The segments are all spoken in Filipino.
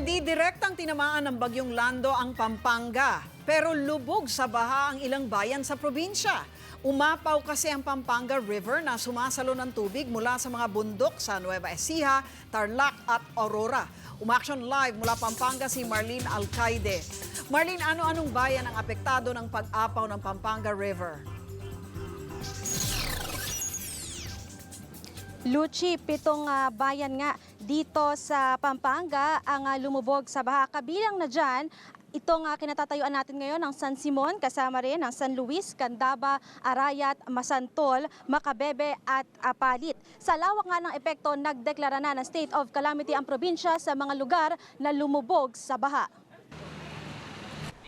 Hindi direktang tinamaan ng bagyong Lando ang Pampanga, pero lubog sa baha ang ilang bayan sa probinsya. Umapaw kasi ang Pampanga River na sumasalo ng tubig mula sa mga bundok sa Nueva Ecija, Tarlac at Aurora. Umaksyon live mula Pampanga si Marlene Alcaide. Marlene, ano-anong bayan ang apektado ng pag-apaw ng Pampanga River? Luchi, pitong ah, bayan nga dito sa Pampanga ang ah, lumubog sa baha. Kabilang na dyan, itong uh, kinatatayuan natin ngayon ng San Simon, kasama rin ang San Luis, Candaba, Arayat, Masantol, Macabebe at Apalit. Sa lawak nga ng epekto, nagdeklara na ng state of calamity ang probinsya sa mga lugar na lumubog sa baha.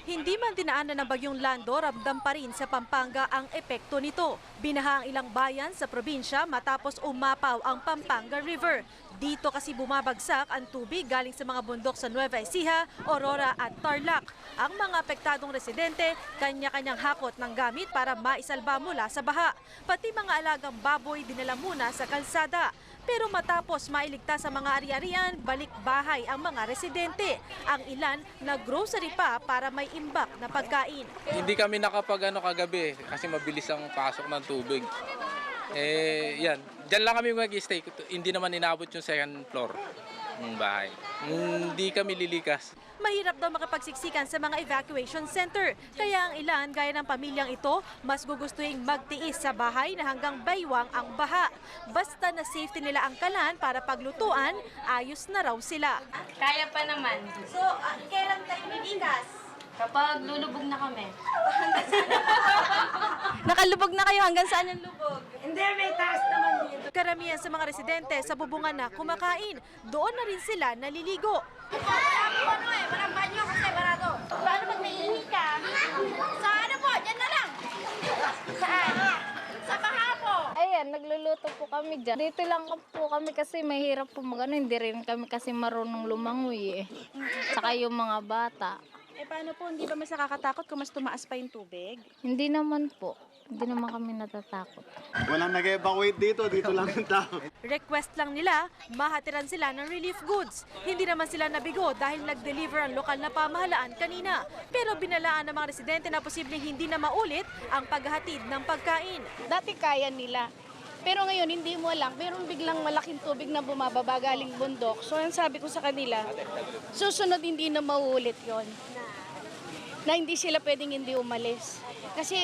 Hindi man dinaanan ng bagyong Lando, ramdam pa rin sa Pampanga ang epekto nito. Binaha ang ilang bayan sa probinsya matapos umapaw ang Pampanga River. Dito kasi bumabagsak ang tubig galing sa mga bundok sa Nueva Ecija, Aurora at Tarlac. Ang mga apektadong residente, kanya-kanyang hakot ng gamit para maisalba mula sa baha. Pati mga alagang baboy dinala muna sa kalsada. Pero matapos mailigtas sa mga ari-arian, balik bahay ang mga residente. Ang ilan nag-grocery pa para may imbak na pagkain. Hindi kami nakapag ano kagabi kasi mabilis ang pasok ng tubig. Eh, yan. Diyan lang kami mag-stay. Hindi naman inabot yung second floor ng bahay. Hindi kami lilikas. Mahirap daw makapagsiksikan sa mga evacuation center. Kaya ang ilan, gaya ng pamilyang ito, mas gugustuhin magtiis sa bahay na hanggang baywang ang baha. Basta na safety nila ang kalan para paglutuan, ayos na raw sila. Kaya pa naman. So, kailan tayo lilikas? Kapag lulubog na kami. Nakalubog na kayo. Hanggang saan yung lubog? Hindi, may taas naman dito. Karamihan sa mga residente sa bubungan na kumakain. Doon na rin sila naliligo. Kami dyan. Dito lang po kami kasi mahirap po magano. Hindi rin kami kasi marunong lumangoy eh. Saka yung mga bata. Eh paano po, hindi ba mas nakakatakot kung mas tumaas pa yung tubig? Hindi naman po. Hindi naman kami natatakot. Walang nag-evacuate dito, dito lang ang tao. Request lang nila, mahatiran sila ng relief goods. Hindi naman sila nabigo dahil nag-deliver ang lokal na pamahalaan kanina. Pero binalaan ng mga residente na posibleng hindi na maulit ang paghatid ng pagkain. dati kaya nila. Pero ngayon, hindi mo lang. Meron biglang malaking tubig na bumababa galing bundok. So, ang sabi ko sa kanila, susunod hindi na mauulit yon na hindi sila pwedeng hindi umalis. Kasi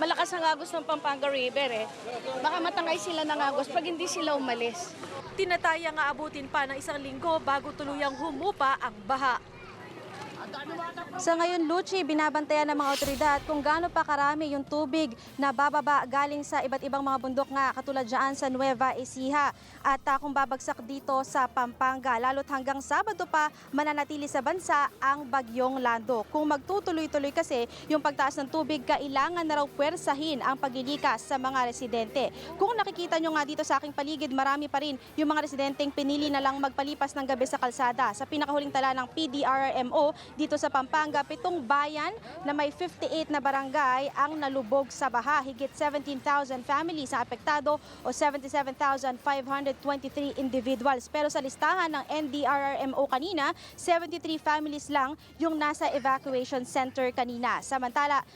malakas ang agos ng Pampanga River eh. Baka matangay sila ng agos pag hindi sila umalis. Tinataya nga abutin pa ng isang linggo bago tuluyang humupa ang baha. Sa ngayon, Luchi, binabantayan ng mga otoridad kung gaano pa karami yung tubig na bababa galing sa iba't ibang mga bundok nga katulad dyan sa Nueva Ecija at ah, kung babagsak dito sa Pampanga. Lalo't hanggang Sabado pa mananatili sa bansa ang bagyong Lando. Kung magtutuloy-tuloy kasi yung pagtaas ng tubig, kailangan na raw puwersahin ang paglilikas sa mga residente. Kung nakikita nyo nga dito sa aking paligid, marami pa rin yung mga residenteng pinili na lang magpalipas ng gabi sa kalsada. Sa pinakahuling tala ng PDRMO dito sa Pampanga, pitong bayan na may 58 na barangay ang nalubog sa baha. Higit 17,000 families ang apektado o 77,523 individuals. Pero sa listahan ng NDRRMO kanina, 73 families lang yung nasa evacuation center kanina. Samantala,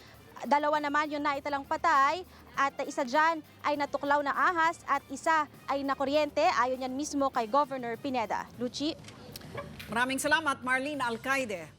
dalawa naman yung naitalang patay at isa dyan ay natuklaw na ahas at isa ay nakuryente ayon yan mismo kay Governor Pineda. Luchi? Maraming salamat, Marlene Alcaide.